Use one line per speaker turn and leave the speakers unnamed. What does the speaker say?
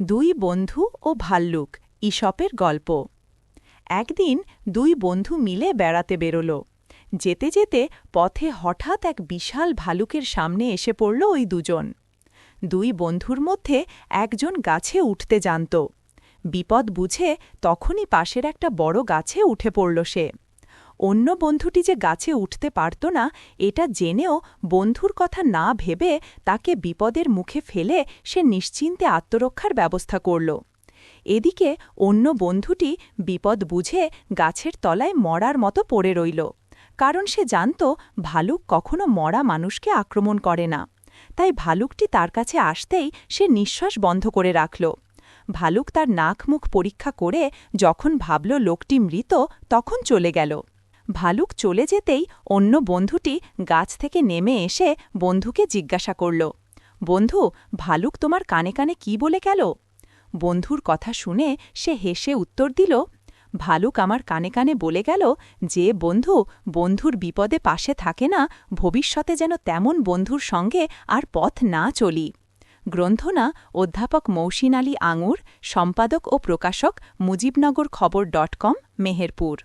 দুই বন্ধু ও ভাল্লুক ঈশপের গল্প। একদিন দুই বন্ধু মিলে বেড়াতে বেরোল। যেতে যেতে পথে হঠাৎ এক বিশাল ভালুকের সামনে এসে পড়ল ওই দুজন। দুই বন্ধুর মধ্যে একজন গাছে উঠতে জানত। বিপদ বুঝে তখনই পাশের একটা বড় গাছে উঠে পড়ল সে। অন্য বন্ধুটি যে গাছে উঠতে পারত না, এটা জেনেও বন্ধুর কথা না ভেবে তাকে বিপদের মুখে ফেলে সে নিশ্চিন্তে আত্মরক্ষার ব্যবস্থা করল। এদিকে অন্য বন্ধুটি বিপদ বুঝে গাছের তলায় মরার মতো পড়ে রইল, কারণ সে জানত ভালুক কখনো মরা মানুষকে আক্রমণ করে না। তাই ভালুকটি তার কাছে আসতেই সে নিঃশ্বাস বন্ধ করে রাখল। ভালুক তার নাক মুখ পরীক্ষা করে যখন ভাবল লোকটি মৃত, তখন চলে গেল। ভালুক চলে যেতেই অন্য বন্ধুটি গাছ থেকে নেমে এসে বন্ধুকে জিজ্ঞাসা করল, বন্ধু, ভালুক তোমার কানে কানে কি বলে গেল? বন্ধুর কথা শুনে সে হেসে উত্তর দিল, ভালুক আমার কানে কানে বলে গেল যে বন্ধু বন্ধুর বিপদে পাশে থাকে না, ভবিষ্যতে যেন তেমন বন্ধুর সঙ্গে আর পথ না চলি। গ্রন্থনা, অধ্যাপক মৌসিন আলী আঙুর, সম্পাদক ও প্রকাশক মুজিবনগর খবর ডট কম, মেহেরপুর।